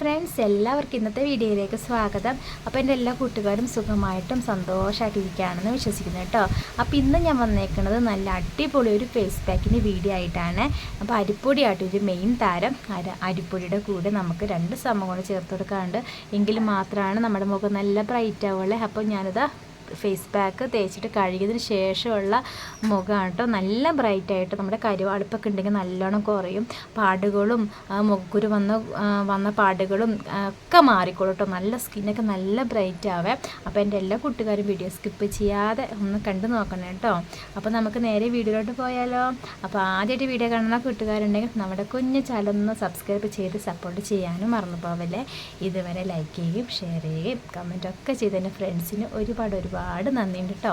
Friends എല്ലാവർക്കും ഇന്നത്തെ വീഡിയോയിലേക്ക് സ്വാഗതം. അപ്പോൾ എന്റെ എല്ലാ കൂട്ടുകാരും സുഖമായിട്ടും സന്തോഷമായിട്ടിരിക്കുകയാണെന്ന് വിശ്വസിക്കുന്നു കേട്ടോ. അപ്പോൾ ഇന്ന് ഞാൻ വന്നേക്കുന്നത് നല്ല അടിപൊളി ഒരു ഫേസ് പാക്കിന്റെ വീഡിയോ ആയിട്ടാണ്. അപ്പോൾ അരിപ്പൊടിയായിട്ട് ഒരു മെയിൻ താരം അര അരിപ്പൊടിയുടെ കൂടെ നമുക്ക് രണ്ട് കൊണ്ട് ചേർത്ത് കൊടുക്കാറുണ്ട്. എങ്കിൽ മാത്രമാണ് നമ്മുടെ മുഖം നല്ല ബ്രൈറ്റ് ആവുള്ളൂ അപ്പോൾ ഞാനിത് ഫേസ് പാക്ക് തേച്ചിട്ട് കഴുകിയതിന് ശേഷമുള്ള മുഖമാണ് കേട്ടോ നല്ല ബ്രൈറ്റായിട്ട് നമ്മുടെ കരുവാളിപ്പൊക്കെ ഉണ്ടെങ്കിൽ നല്ലോണം കുറയും. പാടുകളും മുഖക്കുരു വന്ന വന്ന പാടുകളും ഒക്കെ മാറിക്കോളും കേട്ടോ നല്ല സ്കിന്നൊക്കെ നല്ല ബ്രൈറ്റ് ആവേ. അപ്പോൾ എന്റെ എല്ലാ കൂട്ടുകാരും വീഡിയോ സ്കിപ്പ് ചെയ്യാതെ ഒന്ന് കണ്ടു നോക്കണം കേട്ടോ അപ്പോൾ നമുക്ക് നേരെ വീഡിയോയിലോട്ട് പോയാലോ. അപ്പോൾ ആദ്യമായിട്ട് വീഡിയോ കാണുന്ന കൂട്ടുകാരുണ്ടെങ്കിൽ നമ്മുടെ കുഞ്ഞു ചാനൽ സബ്സ്ക്രൈബ് ചെയ്ത് സപ്പോർട്ട് ചെയ്യാനും മറന്നു പോവല്ലേ. ഇതുവരെ ലൈക്ക് ചെയ്യുകയും ഷെയർ ചെയ്യുകയും കമന്റൊക്കെ ചെയ്ത് എന്റെ ഫ്രണ്ട്സിന് ഒരുപാട് ഒരുപാട് നന്ദിയുണ്ട് കേട്ടോ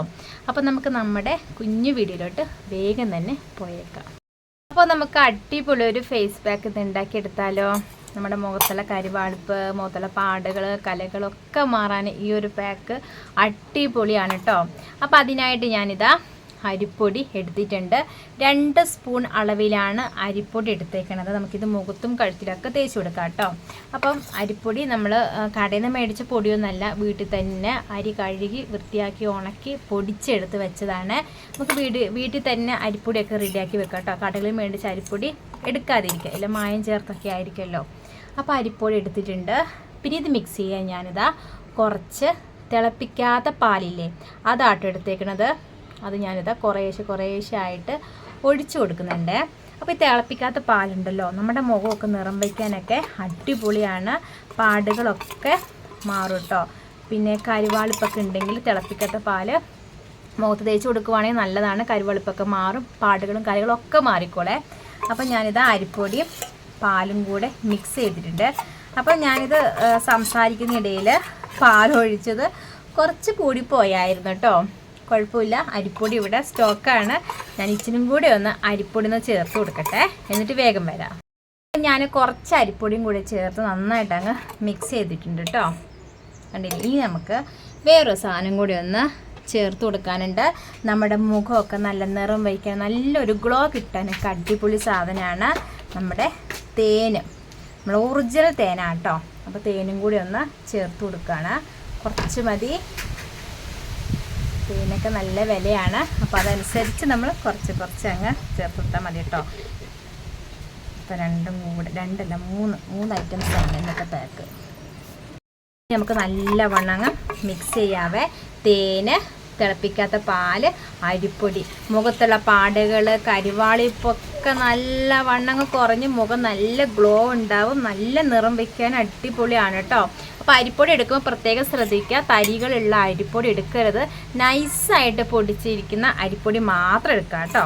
അപ്പോൾ നമുക്ക് നമ്മുടെ കുഞ്ഞു വീഡിയോയിലോട്ട് വേഗം തന്നെ പോയേക്കാം. അപ്പോൾ നമുക്ക് അടിപൊളി ഒരു ഫേസ് പാക്ക് ഇത് ഉണ്ടാക്കിയെടുത്താലോ. നമ്മുടെ മുഖത്തുള്ള കരിവാളിപ്പ് മുഖത്തുള്ള പാടുകൾ കലകളൊക്കെ മാറാൻ ഈ ഒരു പാക്ക് അടിപൊളിയാണ് കേട്ടോ അപ്പോൾ അതിനായിട്ട് ഞാനിതാ അരിപ്പൊടി എടുത്തിട്ടുണ്ട്. രണ്ട് സ്പൂൺ അളവിലാണ് അരിപ്പൊടി എടുത്തേക്കണത്. നമുക്കിത് മുഖത്തും കഴുത്തിലൊക്കെ തേച്ച് കൊടുക്കാം കേട്ടോ. അപ്പം അരിപ്പൊടി നമ്മൾ കടയിൽ നിന്ന് മേടിച്ച പൊടിയൊന്നല്ല വീട്ടിൽ തന്നെ അരി കഴുകി വൃത്തിയാക്കി ഉണക്കി പൊടിച്ചെടുത്ത് വെച്ചതാണ്. നമുക്ക് വീട് വീട്ടിൽ തന്നെ അരിപ്പൊടിയൊക്കെ റെഡിയാക്കി വെക്കാം കേട്ടോ. കടകളിൽ മേടിച്ച അരിപ്പൊടി എടുക്കാതിരിക്കുക. ഇല്ല മായം ചേർത്തൊക്കെ ആയിരിക്കുമല്ലോ. അപ്പോൾ അരിപ്പൊടി എടുത്തിട്ടുണ്ട്. പിന്നെ ഇത് മിക്സ് ചെയ്യാൻ ഞാനിതാ. കുറച്ച് തിളപ്പിക്കാത്ത പാലില്ലേ അതാട്ടോ എടുത്തേക്കണത്. അത് ഞാനിതാ കുറേശ്ശെ കുറേശ്ശെ ആയിട്ട് ഒഴിച്ചു കൊടുക്കുന്നുണ്ട്. അപ്പോൾ ഈ തിളപ്പിക്കാത്ത പാലുണ്ടല്ലോ നമ്മുടെ മുഖമൊക്കെ നിറം വയ്ക്കാനൊക്കെ അടിപൊളിയാണ്. പാടുകളൊക്കെ മാറും കേട്ടോ പിന്നെ കരുവാളിപ്പൊക്കെ ഉണ്ടെങ്കിൽ തിളപ്പിക്കാത്ത പാൽ മുഖത്ത് തേച്ച് കൊടുക്കുവാണെങ്കിൽ നല്ലതാണ്. കരുവാളിപ്പൊക്കെ മാറും പാടുകളും കാര്യങ്ങളും ഒക്കെ മാറിക്കോളെ. അപ്പം ഞാനിത് അരിപ്പൊടിയും പാലും കൂടെ മിക്സ് ചെയ്തിട്ടുണ്ട്. അപ്പം ഞാനിത് സംസാരിക്കുന്നിടയിൽ പാലൊഴിച്ചത് കുറച്ച് കൂടിപ്പോയായിരുന്നു കേട്ടോ കുഴപ്പമില്ല. അരിപ്പൊടി ഇവിടെ സ്റ്റോക്കാണ്. ഞാൻ ഇച്ചിനും കൂടി ഒന്ന് അരിപ്പൊടി ഒന്ന് ചേർത്ത് കൊടുക്കട്ടെ. എന്നിട്ട് വേഗം വരാം. ഞാൻ കുറച്ച് അരിപ്പൊടിയും കൂടി ചേർത്ത് നന്നായിട്ട് അങ്ങ് മിക്സ് ചെയ്തിട്ടുണ്ട് കേട്ടോ. കണ്ടില്ലേ? ഇനി നമുക്ക് വേറൊരു സാധനം കൂടി ഒന്ന് ചേർത്ത് കൊടുക്കാനുണ്ട്. നമ്മുടെ മുഖമൊക്കെ നല്ല നിറം വയ്ക്കാൻ നല്ലൊരു ഗ്ലോ കിട്ടാനൊക്കെ അടിപൊളി സാധനമാണ് നമ്മുടെ തേന്. നമ്മൾ ഒറിജിനൽ തേനാട്ടോ അപ്പോൾ തേനും കൂടി ഒന്ന് ചേർത്ത് കൊടുക്കുകയാണ് കുറച്ച് മതി. തേനൊക്കെ നല്ല വിലയാണ്. അപ്പോൾ അതനുസരിച്ച് നമ്മൾ കുറച്ച് കുറച്ച് അങ്ങ് ചേർത്ത് കൊടുത്താൽ മതി കേട്ടോ. ഇപ്പോൾ രണ്ടും കൂടെ രണ്ടല്ല മൂന്ന് മൂന്ന് ഐറ്റംസ് ആണ് ഇന്നത്തെ പാക്ക് നമുക്ക് നല്ലവണ്ണം അങ്ങ് മിക്സ് ചെയ്യാവേ. തേന് തിളപ്പിക്കാത്ത പാൽ അരിപ്പൊടി. മുഖത്തുള്ള പാടുകൾ കരിവാളിപ്പൊക്കെ നല്ല വണ്ണങ്ങ് കുറഞ്ഞ് മുഖം നല്ല ഗ്ലോ ഉണ്ടാവും. നല്ല നിറം വെക്കാൻ അടിപൊളിയാണ് കേട്ടോ അപ്പോൾ അരിപ്പൊടി എടുക്കുമ്പോൾ പ്രത്യേകം ശ്രദ്ധിക്കുക. തരികളുള്ള അരിപ്പൊടി എടുക്കരുത്. നൈസായിട്ട് പൊടിച്ചിരിക്കുന്ന അരിപ്പൊടി മാത്രം എടുക്കുക കേട്ടോ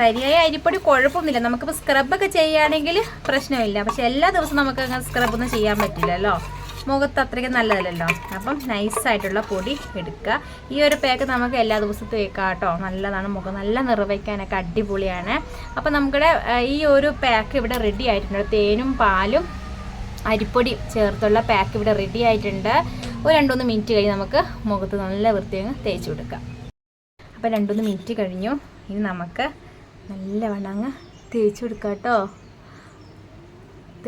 തരിയായ അരിപ്പൊടി കുഴപ്പമൊന്നുമില്ല. നമുക്കിപ്പോൾ സ്ക്രബൊക്കെ ചെയ്യുകയാണെങ്കിൽ പ്രശ്നമില്ല. പക്ഷെ എല്ലാ ദിവസവും നമുക്ക് അങ്ങനെ സ്ക്രബൊന്നും ചെയ്യാൻ പറ്റില്ലല്ലോ. മുഖത്ത് അത്രയ്ക്ക് നല്ലതല്ലല്ലോ. അപ്പം നൈസായിട്ടുള്ള പൊടി എടുക്കുക. ഈ ഒരു പാക്ക് നമുക്ക് എല്ലാ ദിവസവും തേക്കാം കേട്ടോ. നല്ലതാണ് മുഖം. നല്ല നിറവയ്ക്കാനൊക്കെ അടിപൊളിയാണ്. അപ്പം നമ്മുടെ ഈ ഒരു പാക്ക് ഇവിടെ റെഡി ആയിട്ടുണ്ട്. തേനും പാലും അരിപ്പൊടി ചേർത്തുള്ള പാക്ക് ഇവിടെ റെഡി ആയിട്ടുണ്ട്. ഒരു രണ്ടുമൂന്ന് മിനിറ്റ് കഴിഞ്ഞ് നമുക്ക് മുഖത്ത് നല്ല വൃത്തിയങ്ങ് തേച്ച് കൊടുക്കാം. അപ്പോൾ രണ്ടുമൂന്ന് മിനിറ്റ് കഴിഞ്ഞു. ഇനി നമുക്ക് നല്ലവണ്ണം അങ്ങ് തേച്ച് കൊടുക്കാം കേട്ടോ.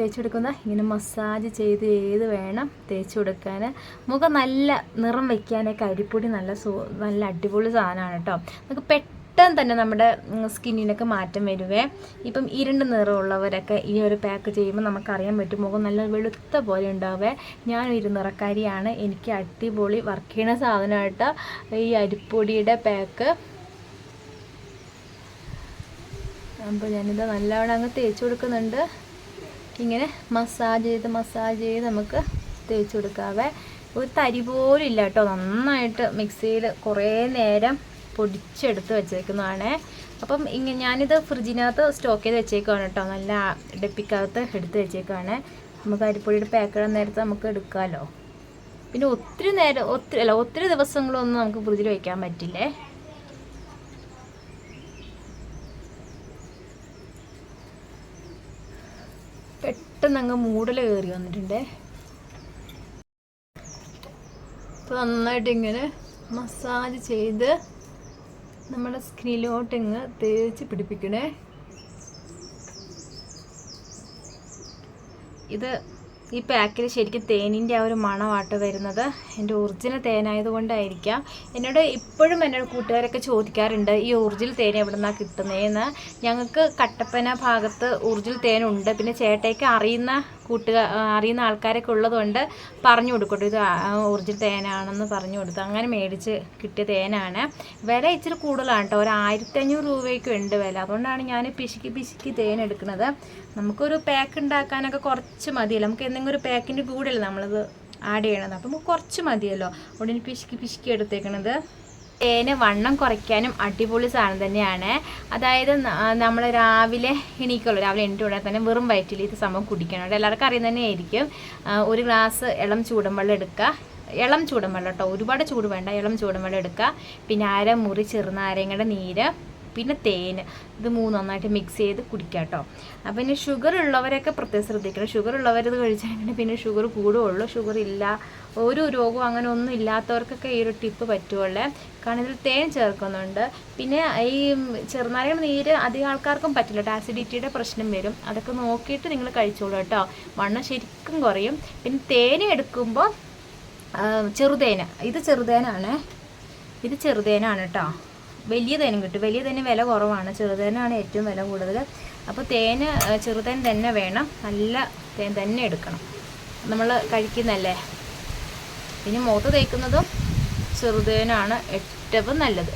തേച്ച് കൊടുക്കുന്ന ഇങ്ങനെ മസാജ് ചെയ്ത് ചെയ്ത് വേണം തേച്ച് കൊടുക്കാൻ. മുഖം നല്ല നിറം വയ്ക്കാനൊക്കെ അരിപ്പൊടി നല്ല സൂ നല്ല അടിപൊളി സാധനമാണ് കേട്ടോ. നമുക്ക് പെട്ടെന്ന് തന്നെ നമ്മുടെ സ്കിന്നിനൊക്കെ മാറ്റം വരുവേ. ഇപ്പം ഇരുണ്ട് നിറമുള്ളവരൊക്കെ ഈ ഒരു പാക്ക് ചെയ്യുമ്പോൾ നമുക്കറിയാൻ പറ്റും മുഖം നല്ല വെളുത്ത പോലെ ഉണ്ടാവേ. ഞാൻ ഇരുനിറക്കാരിയാണ് എനിക്ക് അടിപൊളി വർക്ക് ചെയ്യണ സാധനമായിട്ട് ഈ അരിപ്പൊടിയുടെ പാക്ക് അപ്പോൾ ഞാനിത് നല്ലവണ്ണം അങ്ങ് തേച്ച് കൊടുക്കുന്നുണ്ട്. ഇങ്ങനെ മസാജ് ചെയ്ത് മസാജ് ചെയ്ത് നമുക്ക് തേച്ച് കൊടുക്കാവേ. ഒരു തരി പോലും ഇല്ല കേട്ടോ. നന്നായിട്ട് മിക്സിയിൽ കുറേ നേരം പൊടിച്ചെടുത്ത് വെച്ചേക്കുന്നതാണ്. അപ്പം ഇങ്ങനെ ഞാനിത് ഫ്രിഡ്ജിനകത്ത് സ്റ്റോക്ക് ചെയ്ത് വെച്ചേക്കുവാണ് കേട്ടോ. നല്ല ഡപ്പിക്കകത്ത് എടുത്ത് വെച്ചേക്കുവാണ്. നമുക്ക് അരിപ്പൊടിയുടെ പാക്കഡ് നേരത്തെ നമുക്ക് എടുക്കാമല്ലോ പിന്നെ ഒത്തിരി നേരം ഒത്തിരി അല്ല ഒത്തിരി ദിവസങ്ങളൊന്നും നമുക്ക് ഫ്രിഡ്ജിൽ വയ്ക്കാൻ പറ്റില്ലേ? പെട്ടെന്ന് അങ്ങ് മൂടൽ കയറി വന്നിട്ടുണ്ടേ. അപ്പോൾ നന്നായിട്ട് ഇങ്ങനെ മസാജ് ചെയ്ത് നമ്മുടെ സ്കിന്നിലോട്ട് ഇങ്ങ് തേച്ച് പിടിപ്പിക്കണേ. ഇത് ഈ പാക്കിൽ ശരിക്കും തേനിന്റെ ആ ഒരു മണമാട്ട് വരുന്നത്. എന്റെ ഒറിജിനൽ തേനായതുകൊണ്ടായിരിക്കാം. എന്നോട് ഇപ്പോഴും എന്നോട് കൂട്ടുകാരൊക്കെ ചോദിക്കാറുണ്ട് ഈ ഒറിജിനൽ തേൻ എവിടെ നിന്നാണ് കിട്ടുന്നതെന്ന് ഞങ്ങൾക്ക് കട്ടപ്പന ഭാഗത്ത് ഒറിജിനൽ തേനുണ്ട്. പിന്നെ ചേട്ടയ്ക്ക് അറിയുന്ന കൂട്ടുകാർ അറിയുന്ന ആൾക്കാരൊക്കെ ഉള്ളതുകൊണ്ട് പറഞ്ഞു കൊടുക്കട്ടെ. ഇത് ഒറിജിനൽ തേനാണെന്ന് പറഞ്ഞു കൊടുത്തു. അങ്ങനെ മേടിച്ച് കിട്ടിയ തേനാണ്. വില ഇച്ചിരി കൂടുതലാണ് കേട്ടോ. ഒരു ആയിരത്തി അഞ്ഞൂറ് രൂപയ്ക്ക് ഉണ്ട് വില. അതുകൊണ്ടാണ് ഞാൻ പിശുക്കി പിശുക്കി തേൻ എടുക്കുന്നത്. നമുക്കൊരു പാക്ക് ഉണ്ടാക്കാനൊക്കെ കുറച്ച് മതിയല്ലോ. നമുക്ക് എന്തെങ്കിലും ഒരു പാക്കിന്റെ കൂടെയല്ലേ നമ്മളത് ആഡ് ചെയ്യണത്. അപ്പം കുറച്ച് മതിയല്ലോ. അതുകൊണ്ട് പിശുക്കി പിശുക്കി എടുത്തേക്കണത്. തേന് വണ്ണം കുറയ്ക്കാനും അടിപൊളി സാധനം തന്നെയാണ്. അതായത് നമ്മൾ രാവിലെ എണീക്കുള്ളൂ. രാവിലെ എണീറ്റ് ഉടനെ തന്നെ വെറും വയറ്റിൽ ഇത് സംഭവം കുടിക്കണം എല്ലാവർക്കും അറിയുന്ന തന്നെ ആയിരിക്കും ഒരു ഗ്ലാസ് ഇളം ചൂടൻ വെള്ളം എടുക്കുക. ഇളം ചൂടൻ വെള്ളം കേട്ടോ. ഒരുപാട് ചൂട് വേണ്ട. ഇളം ചൂടൻ വെള്ളം എടുക്കുക. പിന്നെ അര മുറി ചെറുനാരങ്ങയുടെ നീര്. പിന്നെ തേൻ ഇത് മൂന്ന് നന്നായിട്ട് മിക്സ് ചെയ്ത് കുടിക്കുക കേട്ടോ അപ്പം ഇനി ഷുഗർ ഉള്ളവരൊക്കെ പ്രത്യേകം ശ്രദ്ധിക്കണം. ഷുഗർ ഉള്ളവർ ഇത് കഴിച്ചിട്ടുണ്ടെങ്കിൽ പിന്നെ ഷുഗർ കൂടുകയുള്ളൂ. ഷുഗർ ഇല്ല. ഒരു രോഗവും അങ്ങനെ ഒന്നും ഇല്ലാത്തവർക്കൊക്കെ ഈ ഒരു ടിപ്പ് പറ്റുള്ളേ കാരണം ഇതിൽ തേൻ ചേർക്കുന്നുണ്ട്. പിന്നെ ഈ ചെറുനാരങ്ങ നീര് അധികം ആൾക്കാർക്കും പറ്റില്ല. ആസിഡിറ്റിയുടെ പ്രശ്നം വരും. അതൊക്കെ നോക്കിയിട്ട് നിങ്ങൾ കഴിച്ചോളൂ കേട്ടോ. വണ്ണം ശരിക്കും കുറയും. പിന്നെ തേൻ എടുക്കുമ്പോൾ ചെറുതേന. ഇത് ചെറുതേനാണ്. ഇത് ചെറുതേനാണ് കേട്ടോ വലിയ തേനും കിട്ടും. വലിയ തേന് വില കുറവാണ്. ചെറുതേനാണ് ഏറ്റവും വില കൂടുതൽ. അപ്പോൾ തേന് ചെറുതേൻ തന്നെ വേണം. നല്ല തേൻ തന്നെ എടുക്കണം. നമ്മൾ കഴിക്കുന്നല്ലേ? പിന്നെ മുഖത്ത് തേക്കുന്നതും ചെറുതേനാണ് ഏറ്റവും നല്ലത്.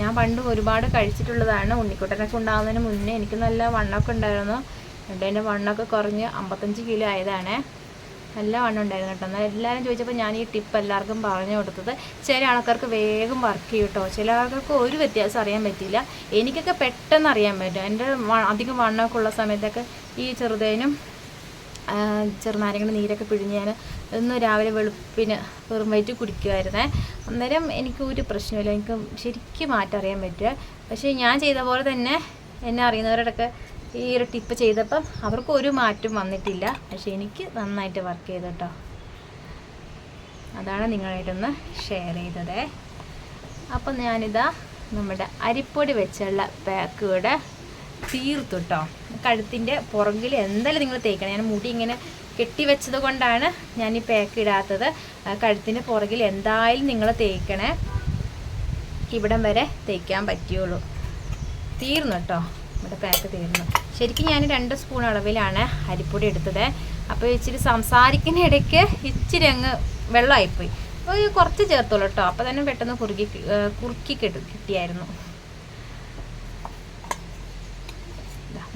ഞാൻ പണ്ട് ഒരുപാട് കഴിച്ചിട്ടുള്ളതാണ് ഉണ്ണിക്കുട്ടനൊക്കെ ഉണ്ടാകുന്നതിന് മുന്നേ. എനിക്ക് നല്ല വണ്ണമൊക്കെ ഉണ്ടായിരുന്നു. എന്റെ വണ്ണമൊക്കെ കുറഞ്ഞ് അമ്പത്തഞ്ച് കിലോ ആയതാണ്. നല്ല വണ്ണം ഉണ്ടായിരുന്നു കേട്ടോ. എന്നാൽ എല്ലാവരും ചോദിച്ചപ്പോൾ ഞാൻ ഈ ടിപ്പ് എല്ലാവർക്കും പറഞ്ഞു കൊടുത്തത് ചില ആൾക്കാർക്ക് വേഗം വർക്ക് ചെയ്യും കേട്ടോ. ചില ആൾക്കാർക്ക് ഒരു വ്യത്യാസം അറിയാൻ പറ്റില്ല എനിക്കൊക്കെ പെട്ടെന്ന് അറിയാൻ പറ്റും. എന്റെ അധികം വണ്ണമൊക്കെ ഉള്ള സമയത്തൊക്കെ ഈ ചെറുതേനും ചെറുനാരങ്ങയുടെ നീരൊക്കെ പിഴിഞ്ഞ് ഞാൻ ഇന്ന് രാവിലെ വെളുപ്പിന് വെറും വയറ്റ് കുടിക്കുമായിരുന്നേ അന്നേരം എനിക്ക് ഒരു പ്രശ്നമില്ല എനിക്ക് ശരിക്കും മാറ്റം അറിയാൻ പറ്റുക. പക്ഷേ ഞാൻ ചെയ്ത പോലെ തന്നെ എന്നെ അറിയുന്നവരോടൊക്കെ ഈ ഒരു ടിപ്പ് ചെയ്തപ്പം അവർക്ക് ഒരു മാറ്റം വന്നിട്ടില്ല. പക്ഷെ എനിക്ക് നന്നായിട്ട് വർക്ക് ചെയ്തു കേട്ടോ അതാണ് നിങ്ങളായിട്ടൊന്ന് ഷെയർ ചെയ്തത്. അപ്പം ഞാനിതാ നമ്മുടെ അരിപ്പൊടി വെച്ചുള്ള പാക്ക് തീർത്തുട്ടോ തീർത്തു കേട്ടോ കഴുത്തിന്റെ പുറകിൽ എന്തായാലും നിങ്ങൾ തേക്കണം. ഞാൻ മുടി ഇങ്ങനെ കെട്ടിവെച്ചത് കൊണ്ടാണ് ഞാൻ ഈ പാക്ക് ഇടാത്തത്. കഴുത്തിന്റെ പുറകിൽ എന്തായാലും നിങ്ങൾ തേക്കണേ. ഇവിടം വരെ തേക്കാൻ പറ്റുള്ളൂ. തീർന്നു കേട്ടോ ഇവിടെ പാക്ക് തീർന്നു ശരിക്കും ഞാൻ രണ്ട് സ്പൂൺ അളവിലാണ് അരിപ്പൊടി എടുത്തത്. അപ്പോൾ ഇച്ചിരി സംസാരിക്കുന്ന ഇടയ്ക്ക് ഇച്ചിരി അങ്ങ് വെള്ളമായിപ്പോയി. അപ്പോൾ കുറച്ച് ചേർത്തോളൂ കേട്ടോ. അപ്പോൾ തന്നെ പെട്ടെന്ന് കുറുക്കി കുറുക്കി കിട്ടും കിട്ടിയായിരുന്നു.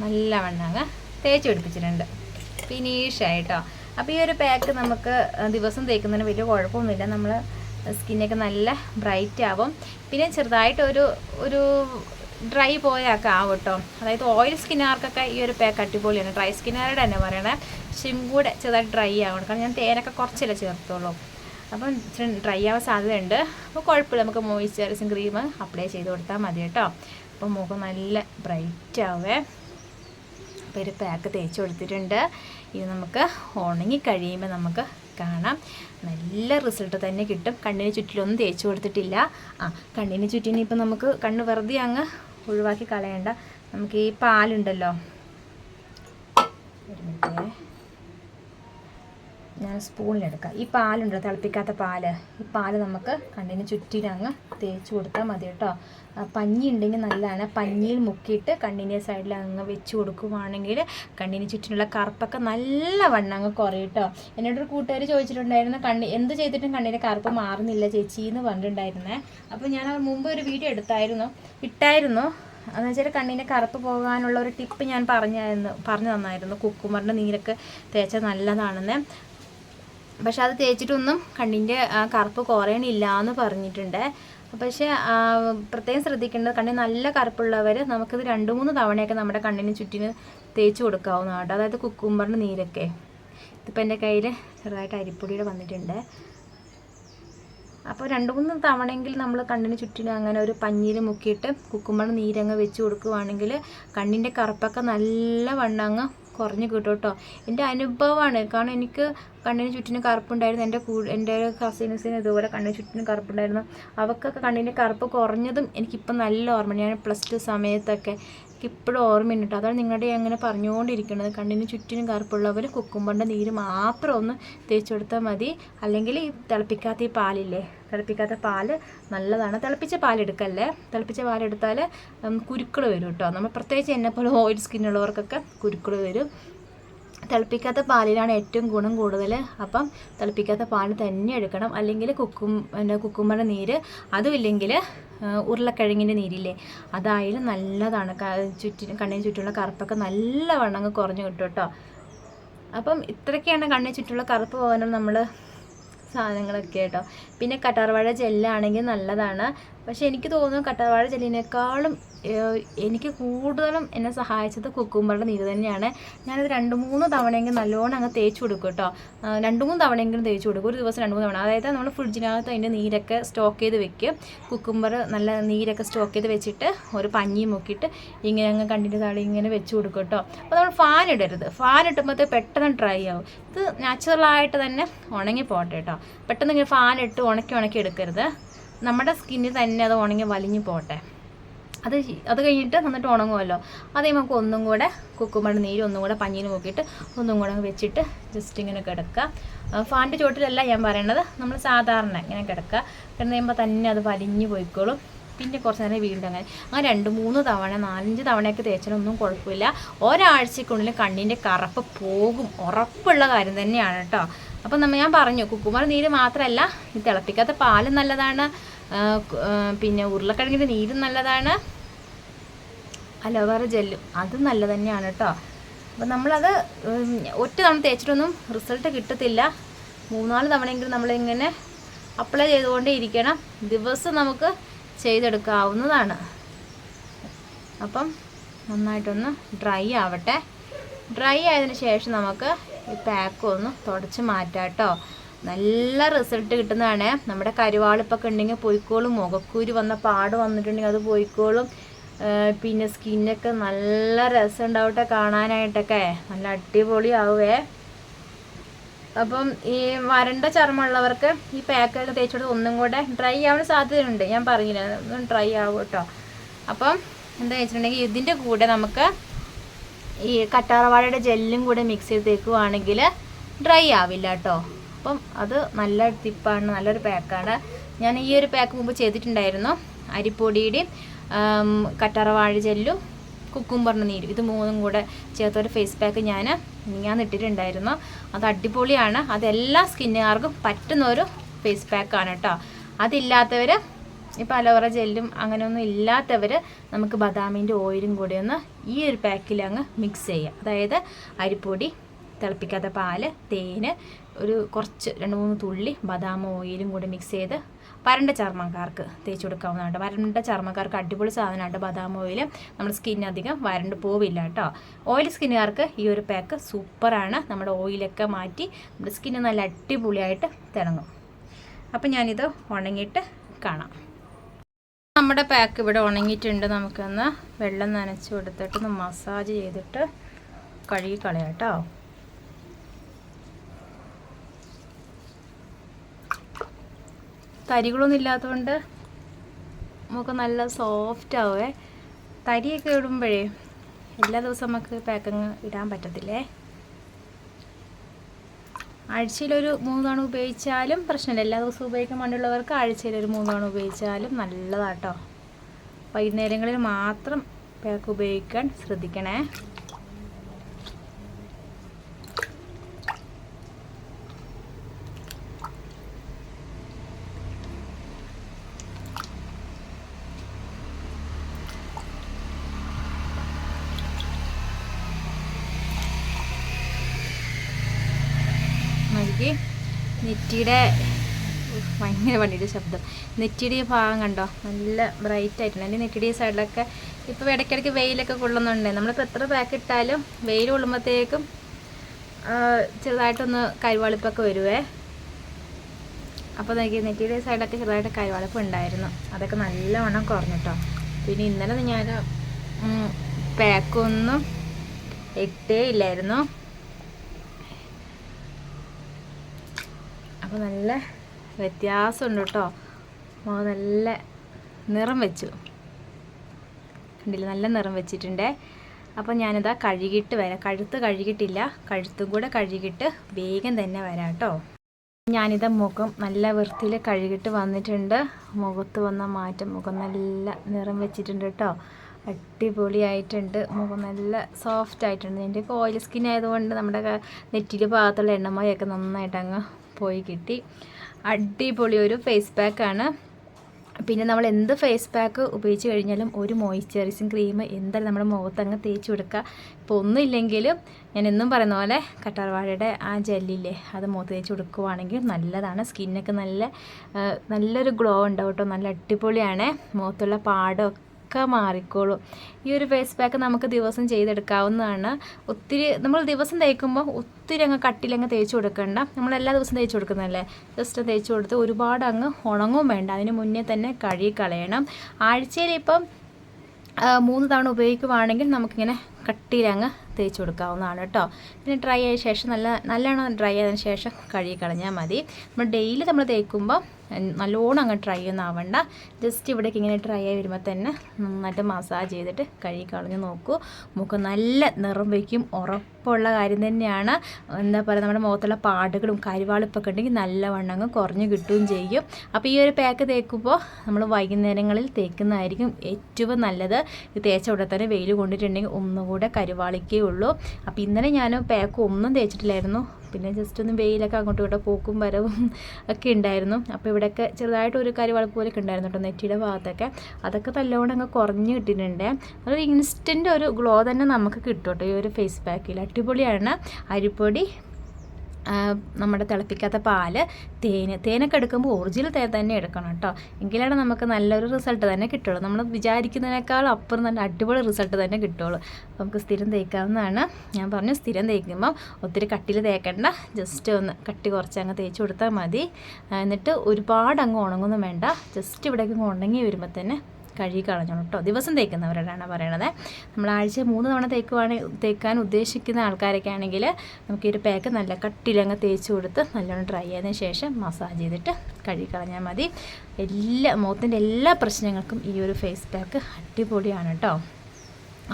നല്ലവണ്ണം അങ്ങ് തേച്ച് പിടിപ്പിച്ചിട്ടുണ്ട്. ഫിനിഷായി കേട്ടോ അപ്പോൾ ഈ ഒരു പാക്ക് നമുക്ക് ദിവസം തേക്കുന്നതിന് വലിയ കുഴപ്പമൊന്നുമില്ല. നമ്മൾ സ്കിന്നൊക്കെ നല്ല ബ്രൈറ്റ് ആവും. പിന്നെ ചെറുതായിട്ട് ഒരു ഒരു ഡ്രൈ പോലെയൊക്കെ ആവും കേട്ടോ അതായത് ഓയിൽ സ്കിന്നുകാർക്കൊക്കെ ഈ ഒരു പാക്ക് അടിപൊളിയാണ്. ഡ്രൈ സ്കിന്നുകാരുടെ തന്നെ പറയണേ. പക്ഷേ കൂടെ ചെറുതായിട്ട് ഡ്രൈ ആവണം. കാരണം ഞാൻ തേനൊക്കെ കുറച്ചല്ലേ ചേർത്തോളൂ അപ്പം ഡ്രൈ ആവാൻ സാധ്യതയുണ്ട്. അപ്പോൾ കുഴപ്പമില്ല. നമുക്ക് മോയ്സ്ചറൈസിങ് ക്രീം അപ്ലൈ ചെയ്ത് കൊടുത്താൽ മതി കേട്ടോ. അപ്പം മുഖം നല്ല ബ്രൈറ്റ് ആവേ. അപ്പോൾ ഒരു പാക്ക് തേച്ച് കൊടുത്തിട്ടുണ്ട്. ഇത് നമുക്ക് ഉണങ്ങി കഴിയുമ്പോൾ നമുക്ക് കാണാം. നല്ല റിസൾട്ട് തന്നെ കിട്ടും. കണ്ണിന് ചുറ്റിലൊന്നും തേച്ച് കൊടുത്തിട്ടില്ല. ആ കണ്ണിന് ചുറ്റിന് ഇപ്പം നമുക്ക് കണ്ണ് വെറുതെ അങ്ങ് ഒഴിവാക്കി കളയണ്ട. നമുക്ക് ഈ പാലുണ്ടല്ലോ. ഞാൻ സ്പൂണിലെടുക്കാം. ഈ പാലുണ്ട് തിളപ്പിക്കാത്ത പാൽ. ഈ പാൽ നമുക്ക് കണ്ണിന് ചുറ്റിനങ്ങ് തേച്ച് കൊടുത്താൽ മതി കേട്ടോ. പഞ്ഞി ഉണ്ടെങ്കിൽ നല്ലതാണ്. പഞ്ഞിയിൽ മുക്കിയിട്ട് കണ്ണിന്റെ സൈഡിൽ അങ്ങ് വെച്ച് കൊടുക്കുവാണെങ്കിൽ കണ്ണിന് ചുറ്റിനുള്ള കറുപ്പൊക്കെ നല്ല വണ്ണം അങ്ങ് കുറയും കേട്ടോ. എന്നോടൊരു കൂട്ടുകാർ ചോദിച്ചിട്ടുണ്ടായിരുന്നു കണ്ണി എന്ത് ചെയ്തിട്ടും കണ്ണിന്റെ കറുപ്പ് മാറുന്നില്ല ചേച്ചി എന്ന് പറഞ്ഞിട്ടുണ്ടായിരുന്നേ. അപ്പോൾ ഞാൻ മുമ്പ് ഒരു വീഡിയോ എടുത്തായിരുന്നു ഇട്ടായിരുന്നു. എന്ന് വെച്ചാൽ കണ്ണിന്റെ കറുപ്പ് പോകാനുള്ള ഒരു ടിപ്പ് ഞാൻ പറഞ്ഞായിരുന്നു പറഞ്ഞു തന്നായിരുന്നു. കുക്കുമറിന്റെ നീരൊക്കെ തേച്ചാൽ നല്ലതാണെന്ന്. പക്ഷെ അത് തേച്ചിട്ടൊന്നും കണ്ണിന്റെ കറുപ്പ് കുറയണില്ല എന്ന് പറഞ്ഞിട്ടുണ്ട്. പക്ഷേ പ്രത്യേകം ശ്രദ്ധിക്കേണ്ടത് കണ്ണിന് നല്ല കറുപ്പുള്ളവർ നമുക്കിത് രണ്ട് മൂന്ന് തവണയൊക്കെ നമ്മുടെ കണ്ണിന് ചുറ്റിന് തേച്ച് കൊടുക്കാവുന്നതാണ്. കേട്ടോ അതായത് കുക്കുംബറിന്റെ നീരൊക്കെ. ഇതിപ്പോൾ എന്റെ കയ്യിൽ ചെറുതായിട്ട് അരിപ്പൊടിയുടെ വന്നിട്ടുണ്ട്. അപ്പോൾ രണ്ട് മൂന്ന് തവണയെങ്കിൽ നമ്മൾ കണ്ണിന് ചുറ്റിനും അങ്ങനെ ഒരു പഞ്ഞിയിൽ മുക്കിയിട്ട് കുക്കുമ്പറിന്റെ നീരങ്ങ് വെച്ച് കൊടുക്കുവാണെങ്കിൽ കണ്ണിന്റെ കറുപ്പൊക്കെ നല്ല വണ്ണങ്ങ് കുറഞ്ഞ് കിട്ടും കേട്ടോ. എന്റെ അനുഭവമാണ്. കാരണം എനിക്ക് കണ്ണിന് ചുറ്റിന് കറുപ്പുണ്ടായിരുന്നു. എന്റെ കൂ എന്റെ കസിൻസിന് ഇതുപോലെ കണ്ണിന് ചുറ്റിന് കറുപ്പുണ്ടായിരുന്നു. അവർക്കൊക്കെ കണ്ണിന്റെ കറുപ്പ് കുറഞ്ഞതും എനിക്കിപ്പം നല്ല ഓർമ്മ ഞാൻ പ്ലസ് ടു സമയത്തൊക്കെ എനിക്ക് ഇപ്പോഴും ഓർമ്മയുണ്ട് കേട്ടോ അതാണ് നിങ്ങളുടെ അങ്ങനെ പറഞ്ഞുകൊണ്ടിരിക്കുന്നത്. കണ്ണിന് ചുറ്റിനും കറുപ്പുള്ളവർ കുക്കുമ്പറിന്റെ നീര് മാത്രം ഒന്ന് തേച്ച് കൊടുത്താൽ മതി. അല്ലെങ്കിൽ ഈ തിളപ്പിക്കാത്ത ഈ പാലില്ലേ? തിളപ്പിക്കാത്ത പാൽ നല്ലതാണ്. തിളപ്പിച്ച പാലെടുക്കല്ലേ? തിളപ്പിച്ച പാലെടുത്താൽ കുരുക്കൾ വരും കേട്ടോ നമ്മൾ പ്രത്യേകിച്ച് എന്നെപ്പോലെ ഓയിൽ സ്കിന്നുള്ളവർക്കൊക്കെ കുരുക്കൾ വരും. തിളപ്പിക്കാത്ത പാലിലാണ് ഏറ്റവും ഗുണം കൂടുതൽ. അപ്പം തിളപ്പിക്കാത്ത പാൽ തന്നെ എടുക്കണം. അല്ലെങ്കിൽ കുക്കും എന്റെ കുക്കുമ്പറിന്റെ നീര് അതും ഇല്ലെങ്കിൽ ഉരുളക്കിഴങ്ങിന്റെ നീരില്ലേ അതായാലും നല്ലതാണ്. ചുറ്റിനും കണ്ണിന് ചുറ്റുമുള്ള കറുപ്പൊക്കെ നല്ലവണ്ണം അങ്ങ് കുറഞ്ഞു കിട്ടും കേട്ടോ. അപ്പം ഇത്രയൊക്കെയാണ് കണ്ണിന് ചുറ്റുമുള്ള കറുപ്പ് പോകാനും നമ്മൾ സാധനങ്ങളൊക്കെ കേട്ടോ. പിന്നെ കറ്റാർവാഴ ജെല്ലാണെങ്കിൽ നല്ലതാണ്. പക്ഷേ എനിക്ക് തോന്നുന്നു കട്ടവാഴ ജെല്ലിനേക്കാളും എനിക്ക് കൂടുതലും എന്നെ സഹായിച്ചത് കുക്കുമ്പറുടെ നീര് തന്നെയാണ്. ഞാനത് രണ്ട് മൂന്ന് തവണയെങ്കിലും നല്ലോണം അങ്ങ് തേച്ച് കൊടുക്കും കേട്ടോ. രണ്ട് മൂന്ന് തവണയെങ്കിലും തേച്ച് കൊടുക്കും. ഒരു ദിവസം രണ്ട് മൂന്ന് തവണ. അതായത് നമ്മൾ ഫ്രിഡ്ജിനകത്ത് അതിന്റെ നീരൊക്കെ സ്റ്റോക്ക് ചെയ്ത് വെക്കും. കുക്കുമ്പർ നല്ല നീരൊക്കെ സ്റ്റോക്ക് ചെയ്ത് വെച്ചിട്ട് ഒരു പഞ്ഞി മുക്കിയിട്ട് ഇങ്ങനെ അങ്ങ് കണ്ടിന്റെ താഴെ ഇങ്ങനെ വെച്ച് കൊടുക്കും കേട്ടോ. അപ്പോൾ നമ്മൾ ഫാൻ ഇടരുത്. ഫാൻ ഇട്ടുമ്പോഴത്തെ പെട്ടെന്ന് ഡ്രൈ ആവും. ഇത് നാച്ചുറലായിട്ട് തന്നെ ഉണങ്ങി പോട്ടെ കേട്ടോ. പെട്ടെന്ന് ഇങ്ങനെ ഫാൻ ഇട്ട് ഉണക്കി ഉണക്കി എടുക്കരുത്. നമ്മുടെ സ്കിന്നിൽ തന്നെ അത് ഉണങ്ങി വലിഞ്ഞു പോട്ടെ. അത് അത് കഴിഞ്ഞിട്ട് നന്നിട്ട് ഉണങ്ങുമല്ലോ അതേ നമുക്ക് ഒന്നും കൂടെ കുക്കുമ്പഴ നീര് ഒന്നും കൂടെ പഞ്ഞീന് നോക്കിയിട്ട് ഒന്നും കൂടെ വെച്ചിട്ട് ജസ്റ്റ് ഇങ്ങനെ കിടക്കുക. ഫാന്റെ ചുവട്ടിലല്ല ഞാൻ പറയണത്. നമ്മൾ സാധാരണ ഇങ്ങനെ കിടക്കുക. കിടന്ന് കഴിയുമ്പോൾ തന്നെ അത് വലിഞ്ഞു പോയിക്കോളും. പിന്നെ കുറച്ച് നേരം വീണ്ടും അങ്ങനെ. അങ്ങനെ രണ്ട് മൂന്ന് തവണ നാലഞ്ച് തവണയൊക്കെ തേച്ചാലൊന്നും കുഴപ്പമില്ല. ഒരാഴ്ചക്കുള്ളിൽ കണ്ണിന്റെ കറപ്പ് പോകും. ഉറപ്പുള്ള കാര്യം തന്നെയാണ് കേട്ടോ. അപ്പം നമ്മൾ ഞാൻ പറഞ്ഞു കുക്കുമാർ നീര് മാത്രമല്ല ഈ തിളപ്പിക്കാത്ത പാലും നല്ലതാണ് പിന്നെ ഉരുളക്കിഴങ്ങിന്റെ നീരും നല്ലതാണ്. അലോവേറ ജെല്ലും. അതും നല്ല തന്നെയാണ് കേട്ടോ. അപ്പം നമ്മളത് ഒറ്റ തവണ തേച്ചിട്ടൊന്നും റിസൾട്ട് കിട്ടത്തില്ല. മൂന്നാൽ തവണയെങ്കിലും നമ്മളിങ്ങനെ അപ്ലൈ ചെയ്തുകൊണ്ടേ ഇരിക്കണം. ദിവസം നമുക്ക് ചെയ്തെടുക്കാവുന്നതാണ്. അപ്പം നന്നായിട്ടൊന്ന് ഡ്രൈ ആവട്ടെ. ഡ്രൈ ആയതിന് ശേഷം നമുക്ക് ഈ പാക്ക് ഒന്ന് തുടച്ച് മാറ്റാം കേട്ടോ. നല്ല റിസൾട്ട് കിട്ടുന്നതാണ്. നമ്മുടെ കരുവാളിപ്പൊക്കെ ഉണ്ടെങ്കിൽ പോയിക്കോളും. മുഖക്കൂര് വന്ന പാട് വന്നിട്ടുണ്ടെങ്കിൽ അത് പോയിക്കോളും. പിന്നെ സ്കിന്നൊക്കെ നല്ല രസം ഉണ്ടാവട്ടെ കാണാനായിട്ടൊക്കെ. നല്ല അടിപൊളിയാവേ. അപ്പം ഈ വരണ്ട ചർമ്മമുള്ളവർക്ക് ഈ പാക്കൊക്കെ തേച്ചോട് ഒന്നും കൂടെ ഡ്രൈ ആവാൻ സാധ്യതയുണ്ട്. ഞാൻ പറഞ്ഞില്ല ഒന്നും ഡ്രൈ ആവും കേട്ടോ അപ്പം എന്താ വെച്ചിട്ടുണ്ടെങ്കിൽ ഇതിന്റെ കൂടെ നമുക്ക് ഈ കറ്റാറവാഴയുടെ ജെല്ലും കൂടെ മിക്സ് ചെയ്ത് തേക്കുവാണെങ്കിൽ ഡ്രൈ ആവില്ല കേട്ടോ അപ്പം അത് നല്ല ടിപ്പാണ് നല്ലൊരു പാക്കാണ്. ഞാൻ ഈ ഒരു പാക്ക് മുമ്പ് ചെയ്തിട്ടുണ്ടായിരുന്നു. അരിപ്പൊടിയുടെയും കറ്റാറവാഴ ജെല്ലും കുക്കുംബറിന് നീര്. ഇത് മൂന്നും കൂടെ ചേർത്തൊരു ഫേസ് പാക്ക് ഞാൻ ഞാൻ ഇട്ടിട്ടുണ്ടായിരുന്നു അത് അടിപൊളിയാണ്. അതെല്ലാ സ്കിന്നുകാർക്കും പറ്റുന്ന ഒരു ഫേസ് പാക്കാണ് കേട്ടോ അതില്ലാത്തവർ ഇപ്പോൾ അലോറ ജെല്ലും അങ്ങനെയൊന്നും ഇല്ലാത്തവർ നമുക്ക് ബദാമിന്റെ ഓയിലും കൂടി ഒന്ന് ഈ ഒരു പാക്കിൽ അങ്ങ് മിക്സ് ചെയ്യുക അതായത് അരിപ്പൊടി തിളപ്പിക്കാത്ത പാൽ തേന് ഒരു കുറച്ച് രണ്ട് മൂന്ന് തുള്ളി ബദാം ഓയിലും കൂടി മിക്സ് ചെയ്ത് വരണ്ട ചർമ്മക്കാർക്ക് തേച്ച് കൊടുക്കാവുന്നതാണ് വരണ്ട ചർമ്മക്കാർക്ക് അടിപൊളി സാധനമാണ് ബദാം ഓയിൽ നമ്മുടെ സ്കിൻ അധികം വരണ്ട് പോവില്ല കേട്ടോ. ഓയിൽ സ്കിന്നുകാർക്ക് ഈ ഒരു പാക്ക് സൂപ്പറാണ്. നമ്മുടെ ഓയിലൊക്കെ മാറ്റി നമ്മുടെ സ്കിന്ന് നല്ല അടിപൊളിയായിട്ട് തിളങ്ങും. അപ്പം ഞാനിത് ഉണങ്ങിയിട്ട് കാണാം. നമ്മുടെ പാക്ക് ഇവിടെ ഉണങ്ങിയിട്ടുണ്ട്. നമുക്കൊന്ന് വെള്ളം നനച്ച് കൊടുത്തിട്ട് ഒന്ന് മസാജ് ചെയ്തിട്ട് കഴുകി കളയാം കേട്ടോ. തരികളൊന്നും ഇല്ലാത്തതുകൊണ്ട് നമുക്ക് നല്ല സോഫ്റ്റ് ആവേ. തരിയൊക്കെ ഇടുമ്പോഴേ എല്ലാ ദിവസവും നമുക്ക് പാക്കങ്ങ് ഇടാൻ പറ്റത്തില്ലേ? ആഴ്ചയിലൊരു മൂന്ന് തവണ ഉപയോഗിച്ചാലും പ്രശ്നമില്ല. എല്ലാ ദിവസവും ഉപയോഗിക്കാൻ വേണ്ടിയുള്ളവർക്ക് ആഴ്ചയിലൊരു മൂന്ന് തവണ ഉപയോഗിച്ചാലും നല്ലതാട്ടോ. വൈകുന്നേരങ്ങളിൽ മാത്രം പാക്ക് ഉപയോഗിക്കാൻ ശ്രദ്ധിക്കണേ നോക്കി നെറ്റിയുടെ ഭയങ്കര വണ്ടിയുടെ ശബ്ദം. നെറ്റിയുടെ ഭാഗം കണ്ടോ? നല്ല ബ്രൈറ്റ് ആയിട്ടുണ്ട്. എന്റെ നെറ്റിയുടെ സൈഡിലൊക്കെ ഇപ്പോൾ ഇടയ്ക്കിടയ്ക്ക് വെയിലൊക്കെ കൊള്ളുന്നുണ്ട്. നമ്മളിപ്പോൾ എത്ര പാക്ക് ഇട്ടാലും വെയിൽ കൊള്ളുമ്പോഴത്തേക്കും ചെറുതായിട്ടൊന്ന് കരിവാളിപ്പൊക്കെ വരുവേ. അപ്പോൾ നോക്കി നെറ്റിയുടെ സൈഡൊക്കെ ചെറുതായിട്ട് കരിവാളിപ്പ് ഉണ്ടായിരുന്നു. അതൊക്കെ നല്ലവണ്ണം കുറഞ്ഞിട്ടോ പിന്നെ ഇന്നലെ ഞാൻ പാക്കൊന്നും ഇട്ടേ ഇല്ലായിരുന്നു. അപ്പോൾ നല്ല വ്യത്യാസമുണ്ട് കേട്ടോ. നല്ല നിറം വെച്ചു. കണ്ടില്ല? നല്ല നിറം വെച്ചിട്ടുണ്ട്. അപ്പോൾ ഞാനിതാ കഴുകിയിട്ട് വരാം. കഴുത്ത് കഴുകിയിട്ടില്ല. കഴുത്തും കൂടെ കഴുകിയിട്ട് വേഗം തന്നെ വരാം കേട്ടോ. ഞാനിതാ മുഖം നല്ല വൃത്തിയിൽ കഴുകിയിട്ട് വന്നിട്ടുണ്ട്. മുഖത്ത് വന്ന മാറ്റം. മുഖം നല്ല നിറം വെച്ചിട്ടുണ്ട് കേട്ടോ. അടിപൊളിയായിട്ടുണ്ട്. മുഖം നല്ല സോഫ്റ്റ് ആയിട്ടുണ്ട്. എന്റെ ഓയിൽ സ്കിൻ ആയതുകൊണ്ട് നമ്മുടെ നെറ്റിയിൽ ഭാഗത്തുള്ള എണ്ണമയൊക്കെ നന്നായിട്ട് അങ്ങ് പോയി കിട്ടി. അടിപൊളി ഒരു ഫേസ് പാക്കാണ് പിന്നെ നമ്മൾ എന്ത് ഫേസ് പാക്ക് ഉപയോഗിച്ച് കഴിഞ്ഞാലും ഒരു മോയ്സ്ചറൈസിങ് ക്രീം എന്തായാലും നമ്മുടെ മുഖത്ത് അങ്ങ് തേച്ച് കൊടുക്കുക. ഇപ്പോൾ ഒന്നുമില്ലെങ്കിലും ഞാൻ എന്നും പറയുന്ന പോലെ കട്ടർവാഴയുടെ ആ ജെല്ലില്ലേ അത് മുഖത്ത് തേച്ച് കൊടുക്കുവാണെങ്കിൽ നല്ലതാണ്. സ്കിന്നൊക്കെ നല്ല നല്ലൊരു ഗ്ലോ ഉണ്ടാവും കേട്ടോ. നല്ല അടിപൊളിയാണ്. മുഖത്തുള്ള പാടൊക്കെ ഒക്കെ മാറിക്കോളും. ഈ ഒരു ഫേസ് പാക്ക് നമുക്ക് ദിവസം ചെയ്തെടുക്കാവുന്നതാണ്. ഒത്തിരി നമ്മൾ ദിവസം തേക്കുമ്പോൾ ഒത്തിരി അങ്ങ് കട്ടിലങ്ങ് തേച്ച് കൊടുക്കണ്ട. നമ്മൾ എല്ലാ ദിവസവും തേച്ച് കൊടുക്കുന്നതല്ലേ? ജസ്റ്റ് തേച്ച് കൊടുത്ത് ഒരുപാട് അങ്ങ് ഉണങ്ങും വേണ്ട. അതിന് മുന്നേ തന്നെ കഴുകി കളയണം. ആഴ്ചയിൽ ഇപ്പം മൂന്ന് തവണ ഉപയോഗിക്കുവാണെങ്കിൽ നമുക്കിങ്ങനെ കട്ടിയിലങ്ങ് തേച്ച് കൊടുക്കാവുന്നതാണ് കേട്ടോ. പിന്നെ ഡ്രൈ ആയ ശേഷം നല്ല നല്ലോണം ഡ്രൈ ആയതിനു ശേഷം കഴുകി കളഞ്ഞാൽ മതി. നമ്മൾ ഡെയിലി നമ്മൾ തേക്കുമ്പോൾ നല്ലോണം അങ്ങ് ഡ്രൈ ഒന്നും ആവണ്ട. ജസ്റ്റ് ഇവിടേക്ക് ഇങ്ങനെ ഡ്രൈ ആയി വരുമ്പോൾ തന്നെ നന്നായിട്ട് മസാജ് ചെയ്തിട്ട് കഴുകി കളഞ്ഞ് നോക്കൂ. മുഖം നല്ല നിറം വയ്ക്കും. ഉറപ്പുള്ള കാര്യം തന്നെയാണ്. എന്താ പറയുക നമ്മുടെ മുഖത്തുള്ള പാടുകളും കരുവാളിപ്പൊക്കെ ഉണ്ടെങ്കിൽ നല്ലവണ്ണം അങ്ങ് കുറഞ്ഞ് കിട്ടുകയും ചെയ്യും. അപ്പോൾ ഈ ഒരു പാക്ക് തേക്കുമ്പോൾ നമ്മൾ വൈകുന്നേരങ്ങളിൽ തേക്കുന്നതായിരിക്കും ഏറ്റവും നല്ലത്. ഇത് തേച്ച ഉടനെ തന്നെ വെയിൽ കൊണ്ടിട്ടുണ്ടെങ്കിൽ ഒന്നുകൂടെ കരുവാളിക്കേ ഉള്ളൂ. അപ്പോൾ ഇന്നലെ ഞാൻ പാക്ക് ഒന്നും തേച്ചിട്ടില്ലായിരുന്നു. പിന്നെ ജസ്റ്റ് ഒന്ന് വെയിലൊക്കെ അങ്ങോട്ടും ഇങ്ങോട്ടും പോക്കും വരവും ഒക്കെ ഉണ്ടായിരുന്നു. അപ്പോൾ ഇവിടെയൊക്കെ ചെറുതായിട്ട് ഒരു കരിവാളിപ്പ് പോലെയൊക്കെ ഉണ്ടായിരുന്നു കേട്ടോ നെറ്റിയുടെ ഭാഗത്തൊക്കെ. അതൊക്കെ നല്ലോണം അങ്ങ് കുറഞ്ഞ് കിട്ടിയിട്ടുണ്ട്. അതൊരു ഇൻസ്റ്റന്റ് ഒരു ഗ്ലോ തന്നെ നമുക്ക് കിട്ടും കേട്ടോ ഈ ഒരു ഫേസ് പാക്കിൽ അടിപൊളിയാണ്. അരിപ്പൊടി നമ്മുടെ തിളപ്പിക്കാത്ത പാൽ തേന് തേനൊക്കെ എടുക്കുമ്പോൾ ഒറിജിനൽ തേൻ തന്നെ എടുക്കണം കേട്ടോ. എങ്കിലാണ് നമുക്ക് നല്ലൊരു റിസൾട്ട് തന്നെ കിട്ടുള്ളൂ. നമ്മൾ വിചാരിക്കുന്നതിനേക്കാൾ അപ്പുറം നല്ല അടിപൊളി റിസൾട്ട് തന്നെ കിട്ടുള്ളൂ. നമുക്ക് സ്ഥിരം തേക്കാവുന്നതാണ്. ഞാൻ പറഞ്ഞു സ്ഥിരം തേക്കുമ്പോൾ ഒത്തിരി കട്ടിയിൽ തേക്കണ്ട. ജസ്റ്റ് ഒന്ന് കട്ടി കുറച്ച് അങ്ങ് തേച്ച് കൊടുത്താൽ മതി. എന്നിട്ട് ഒരുപാട് അങ്ങ് ഉണങ്ങൊന്നും വേണ്ട. ജസ്റ്റ് ഇവിടേക്ക് ഉണങ്ങി വരുമ്പോൾ തന്നെ കഴുകി കളഞ്ഞോളൂ കേട്ടോ ദിവസം തേക്കുന്നവരോടാണ് പറയണത്. നമ്മൾ ആഴ്ച മൂന്ന് തവണ തേക്കുവാണ് തേക്കാൻ ഉദ്ദേശിക്കുന്ന ആൾക്കാരൊക്കെ ആണെങ്കിൽ നമുക്ക് ഈ ഒരു പാക്ക് നല്ല കട്ടിലങ്ങ് തേച്ച് കൊടുത്ത് നല്ലോണം ഡ്രൈ ആയതിനു ശേഷം മസാജ് ചെയ്തിട്ട് കഴുകി കളഞ്ഞാൽ മതി. എല്ലാ മുഖത്തിന്റെ എല്ലാ പ്രശ്നങ്ങൾക്കും ഈ ഒരു ഫേസ് പാക്ക് അടിപൊളിയാണ് കേട്ടോ.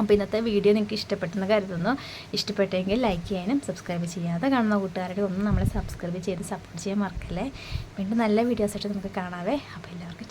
അപ്പോൾ ഇന്നത്തെ വീഡിയോ നിങ്ങൾക്ക് ഇഷ്ടപ്പെട്ടെന്ന് കരുതുന്നു. ഇഷ്ടപ്പെട്ടെങ്കിൽ ലൈക്ക് ചെയ്യാനും സബ്സ്ക്രൈബ് ചെയ്യാതെ കാണുന്ന കൂട്ടുകാരുടെ ഒന്നും നമ്മളെ സബ്സ്ക്രൈബ് ചെയ്ത് സപ്പോർട്ട് ചെയ്യാൻ മറക്കല്ലേ. വീണ്ടും നല്ല വീഡിയോസായിട്ട് നമുക്ക് കാണാവേ. അപ്പോൾ എല്ലാവർക്കും